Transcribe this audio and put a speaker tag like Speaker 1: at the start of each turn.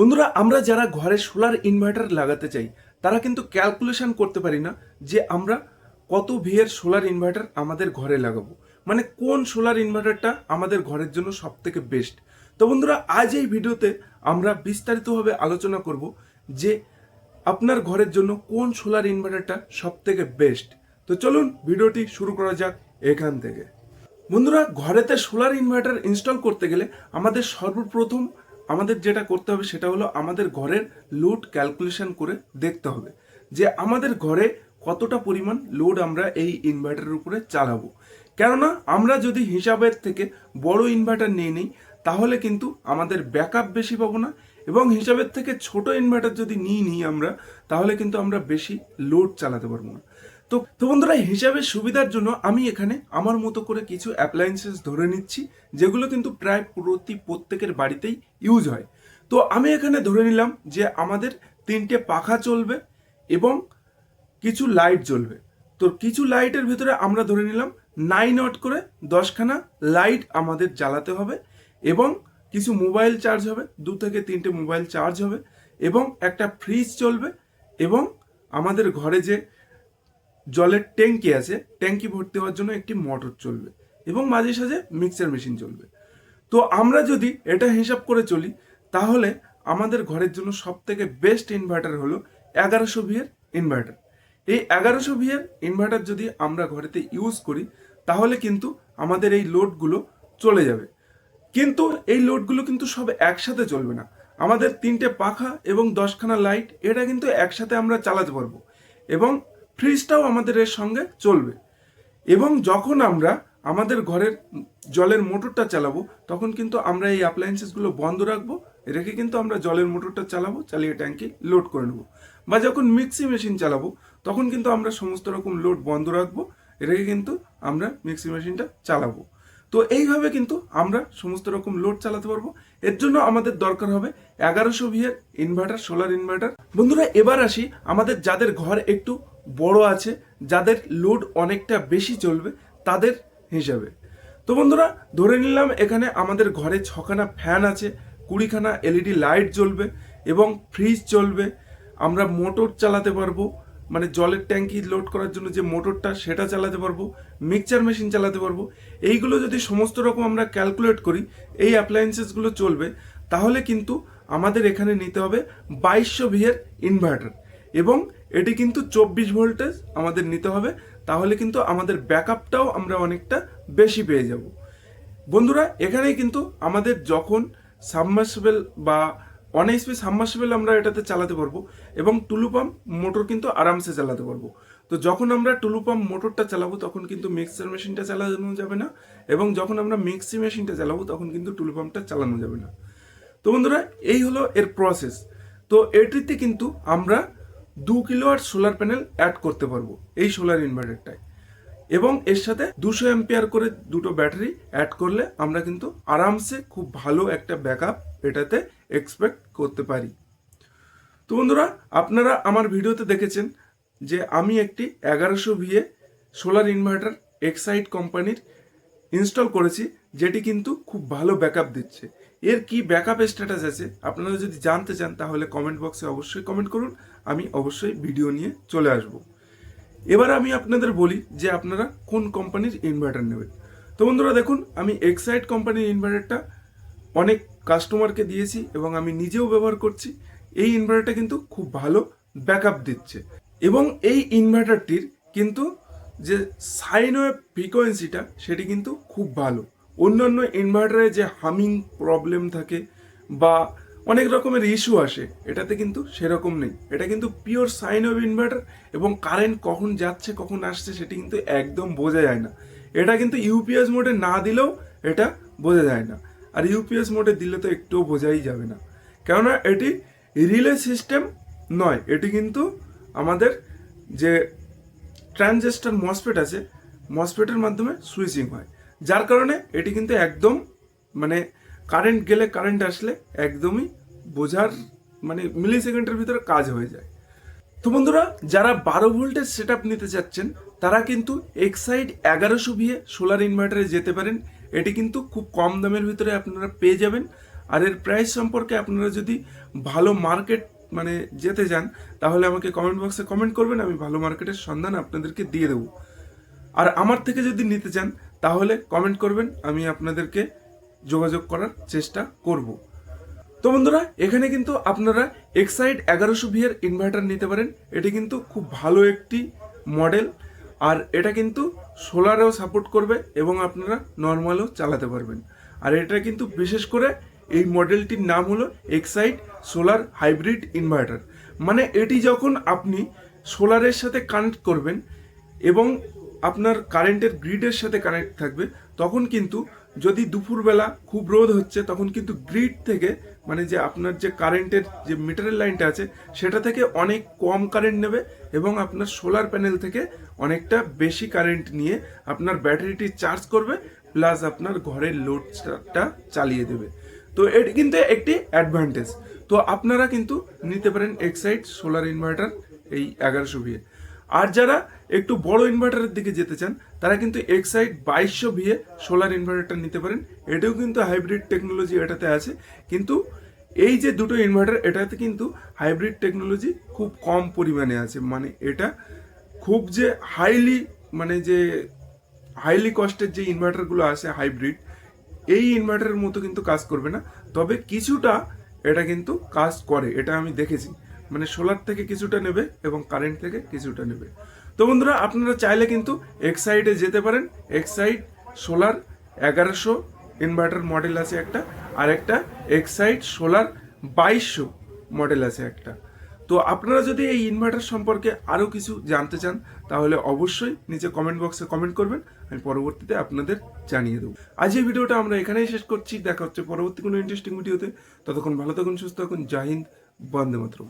Speaker 1: বন্ধুরা, আমরা যারা ঘরে সোলার ইনভার্টার লাগাতে চাই, তারা কিন্তু ক্যালকুলেশন করতে পারি না যে আমরা কত ভিয়ের সোলার ইনভার্টার আমাদের ঘরে লাগাবো। মানে কোন সোলার ইনভার্টারটা আমাদের ঘরের জন্য সব থেকে বেস্ট। তো বন্ধুরা, আজ এই ভিডিওতে আমরা বিস্তারিতভাবে আলোচনা করব যে আপনার ঘরের জন্য কোন সোলার ইনভার্টারটা সব থেকে বেস্ট। তো চলুন ভিডিওটি শুরু করা যাক এখান থেকে। বন্ধুরা, ঘরেতে সোলার ইনভার্টার ইনস্টল করতে গেলে আমাদের সর্বপ্রথম আমাদের যেটা করতে হবে সেটা হলো আমাদের ঘরের লোড ক্যালকুলেশন করে দেখতে হবে যে আমাদের ঘরে কতটা পরিমাণ লোড আমরা এই ইনভার্টারের উপরে চালাবো। কেননা আমরা যদি হিসাবের থেকে বড় ইনভার্টার নিয়ে নিই, তাহলে কিন্তু আমাদের ব্যাকআপ বেশি পাবো না এবং হিসাবের থেকে ছোট ইনভার্টার যদি নিয়ে নিই আমরা, তাহলে কিন্তু আমরা বেশি লোড চালাতে পারব না। তো তো বন্ধুরা, হিসাবের সুবিধার জন্য আমি এখানে আমার মতো করে কিছু অ্যাপ্লায়েন্সেস ধরে নিচ্ছি, যেগুলো কিন্তু প্রায় প্রতি প্রত্যেকের বাড়িতেই ইউজ হয়। তো আমি এখানে ধরে নিলাম যে আমাদের তিনটে পাখা চলবে এবং কিছু লাইট জ্বলবে। তো কিছু লাইটের ভিতরে আমরা ধরে নিলাম নাইন ওয়াট করে দশখানা লাইট আমাদের জ্বালাতে হবে এবং কিছু মোবাইল চার্জ হবে, দু থেকে তিনটে মোবাইল চার্জ হবে এবং একটা ফ্রিজ চলবে এবং আমাদের ঘরে যে জলের ট্যাঙ্কি আছে, ট্যাঙ্কি ভর্তি হওয়ার জন্য একটি মোটর চলবে এবং মাঝে সাঝে মিক্সার মেশিন চলবে। তো আমরা যদি এটা হিসাব করে চলি, তাহলে আমাদের ঘরের জন্য সব থেকে বেস্ট ইনভার্টার হলো এগারোশো ভিয়ের ইনভার্টার এই এগারোশো ভিয়ের ইনভার্টার যদি আমরা ঘরেতে ইউজ করি, তাহলে কিন্তু আমাদের এই লোডগুলো চলে যাবে। কিন্তু এই লোডগুলো কিন্তু সব একসাথে চলবে না। আমাদের তিনটে পাখা এবং দশখানা লাইট এটা কিন্তু একসাথে আমরা চালাতে পারব। এবং ফ্রিজটাও আমাদের এর সঙ্গে চলবে। এবং যখন আমরা আমাদের ঘরের জলের মোটরটা চালাবো, তখন কিন্তু আমরা এই অ্যাপ্লায়েন্সেসগুলো বন্ধ রাখব, রেখে কিন্তু আমরা জলের মোটরটা চালাবো, চালিয়ে ট্যাঙ্কি লোড করে নেব। বা যখন মিক্সি মেশিন চালাবো, তখন কিন্তু আমরা সমস্ত রকম লোড বন্ধ রাখব, রেখে কিন্তু আমরা মিক্সি মেশিনটা চালাবো। তো এইভাবে কিন্তু আমরা সমস্ত রকম লোড চালাতে পারব। এর জন্য আমাদের দরকার হবে এগারোশো ভিয়ের ইনভার্টার সোলার ইনভার্টার বন্ধুরা, এবার আসি আমাদের যাদের ঘর একটু বড় আছে, যাদের লোড অনেকটা বেশি চলবে তাদের হিসাবে। তো বন্ধুরা, ধরে নিলাম এখানে আমাদের ঘরে ছখানা ফ্যান আছে, কুড়িখানা এলইডি লাইট জ্বলবে এবং ফ্রিজ চলবে। আমরা মোটর চালাতে পারব মানে জলের ট্যাঙ্কি লোড করার জন্য যে মোটরটা সেটা চালাতে পারব মিক্সচার মেশিন চালাতে পারব। এইগুলো যদি সমস্ত রকম আমরা ক্যালকুলেট করি, এই অ্যাপ্লায়েন্সেসগুলো চলবে, তাহলে কিন্তু আমাদের এখানে নিতে হবে বাইশশো ভিয়ের ইনভার্টার এবং এটি কিন্তু চব্বিশ ভোল্টেজ আমাদের নিতে হবে, তাহলে কিন্তু আমাদের ব্যাকআপটাও আমরা অনেকটা বেশি পেয়ে যাব। বন্ধুরা, এখানেই কিন্তু আমাদের যখন সাবমার্সিবল বা অন এইচপি সাবমার্সিবল আমরা এটাতে চালাতে পারব এবং টুলু পাম্প মোটর কিন্তু আরামসে চালাতে পারব। তো যখন আমরা টুলু পাম্প মোটরটা চালাবো, তখন কিন্তু মিক্সার মেশিনটা চালানো যাবে না এবং যখন আমরা মিক্সি মেশিনটা চালাবো, তখন কিন্তু টুলু পাম্পটা চালানো যাবে না। তো বন্ধুরা, এই হলো এর প্রসেস তো এটিতে কিন্তু আমরা দু কিলোয়াট সোলার প্যানেল অ্যাড করতে পারব এই সোলার ইনভার্টারটায় এবং এর সাথে দুশো এম্পিয়ার করে দুটো ব্যাটারি অ্যাড করলে আমরা কিন্তু আরামসে খুব ভালো একটা ব্যাকআপ এটাতে এক্সপেক্ট করতে পারি। তো বন্ধুরা, আপনারা আমার ভিডিওতে দেখেছেন যে আমি একটি এগারোশো ভিএ সোলার ইনভার্টার এক্সাইড কোম্পানির ইনস্টল করেছি, যেটি কিন্তু খুব ভালো ব্যাকআপ দিচ্ছে। এর কি ব্যাকআপ স্ট্যাটাস আছে, আপনারা যদি জানতে চান, তাহলে কমেন্ট বক্সে অবশ্যই কমেন্ট করুন, আমি অবশ্যই ভিডিও নিয়ে চলে আসব। এবার আমি আপনাদের বলি যে আপনারা কোন কোম্পানির ইনভার্টার নেবেন। তো বন্ধুরা দেখুন, আমি এক্সাইড কোম্পানির ইনভার্টারটা অনেক কাস্টমারকে দিয়েছি এবং আমি নিজেও ব্যবহার করছি। এই ইনভার্টারটা কিন্তু খুব ভালো ব্যাকআপ দিচ্ছে। এবং এই ইনভার্টারটির কিন্তু যে সাইন ওয়েভ ফ্রিকোয়েন্সিটা সেটি কিন্তু খুব ভালো। অন্যান্য ইনভার্টারে যে হামিং প্রবলেম থাকে বা অনেক রকমের ইস্যু আসে, এটাতে কিন্তু সেরকম নেই। এটা কিন্তু পিওর সাইন ওয়েভ ইনভার্টার এবং কারেন্ট কখন যাচ্ছে, কখন আসছে, সেটি কিন্তু একদম বোঝা যায় না। এটা কিন্তু ইউপিএস মোডে না দিলেও এটা বোঝা যায় না। আর ইউপিএস মোডে দিলে তো একটুও বোঝাই যাবে না। কেননা এটি রিলে সিস্টেম নয়, এটি কিন্তু আমাদের যে ট্রানজিস্টার মসফেট আছে মসফেটের মাধ্যমে সুইচিং হয়। যার কারণে এটি কিন্তু একদম মানে কারেন্ট গেলে কারেন্ট আসলে একদমই বোঝার মানে মিলি সেকেন্ডের ভিতরে কাজ হয়ে যায়। তো বন্ধুরা, যারা বারো ভোল্টের সেট নিতে চাচ্ছেন, তারা কিন্তু এক্সাইড এগারোশো ভিএ সোলার ইনভার্টারে যেতে পারেন। এটি কিন্তু খুব কম দামের ভিতরে আপনারা পেয়ে যাবেন। আর এর প্রাইস সম্পর্কে আপনারা যদি ভালো মার্কেট মানে যেতে যান তাহলে আমাকে কমেন্ট বক্সে কমেন্ট করবেন, আমি ভালো মার্কেটের সন্ধান আপনাদেরকে দিয়ে দেবো। আর আমার থেকে যদি নিতে চান তাহলে কমেন্ট করবেন, আমি আপনাদেরকে যোগাযোগ করার চেষ্টা করব। তো বন্ধুরা, এখানে কিন্তু আপনারা এক্সাইড এগারোশো ভিএর ইনভার্টার নিতে পারেন। এটি কিন্তু খুব ভালো একটি মডেল আর এটা কিন্তু সোলারেও সাপোর্ট করবে এবং আপনারা নর্মালও চালাতে পারবেন। আর এটা কিন্তু বিশেষ করে এই মডেলটির নাম হলো এক্সাইড সোলার হাইব্রিড ইনভার্টার মানে এটি যখন আপনি সোলারের সাথে কানেক্ট করবেন এবং আপনার কারেন্টের গ্রিডের সাথে কানেক্ট থাকবে, তখন কিন্তু যদি দুপুরবেলা খুব রোদ হচ্ছে, তখন কিন্তু গ্রিড থেকে মানে যে আপনার যে কারেন্টের যে মিটারের লাইনটা আছে, সেটা থেকে অনেক কম কারেন্ট নেবে এবং আপনার সোলার প্যানেল থেকে অনেকটা বেশি কারেন্ট নিয়ে আপনার ব্যাটারিটি চার্জ করবে প্লাস আপনার ঘরের লোডটা চালিয়ে দেবে। তো এটি কিন্তু একটি অ্যাডভান্টেজ তো আপনারা কিন্তু নিতে পারেন এক্সাইড সোলার ইনভার্টার এই এগারোশো ভিএ আর যারা একটু বড় ইনভার্টারের দিকে যেতে চান, তারা কিন্তু এক্সাইড বাইশশো ভিএ সোলার ইনভার্টারটা নিতে পারেন। এটাও কিন্তু হাইব্রিড টেকনোলজি এটাতে আছে। কিন্তু এই যে দুটো ইনভার্টার এটাতে কিন্তু হাইব্রিড টেকনোলজি খুব কম পরিমাণে আছে। মানে এটা খুব যে হাইলি মানে যে হাইলি কস্টের যে ইনভার্টারগুলো আছে হাইব্রিড এই ইনভার্টারের মতো কিন্তু কাজ করবে না। তবে কিছুটা এটা কিন্তু কাজ করে, এটা আমি দেখেছি। মানে সোলার থেকে কিছুটা নেবে এবং কারেন্ট থেকে কিছুটা নেবে। তো বন্ধুরা, আপনারা চাইলে কিন্তু এক্সাইডে যেতে পারেন। এক্সাইড সোলার এগারোশো ইনভার্টার মডেল আছে একটা, আর একটা এক্সাইড সোলার বাইশশো মডেল আছে একটা। তো আপনারা যদি এই ইনভার্টার সম্পর্কে আরও কিছু জানতে চান, তাহলে অবশ্যই নিচে কমেন্ট বক্সে কমেন্ট করবেন, আমি পরবর্তীতে আপনাদের জানিয়ে দেবো। আজ এই ভিডিওটা আমরা এখানেই শেষ করছি। দেখা হচ্ছে পরবর্তী কোনো ইন্টারেস্টিং ভিডিওতে ততক্ষণ ভালো থাকুন, সুস্থ থাকুন। জাহিন্দ বন্দে মাতরম।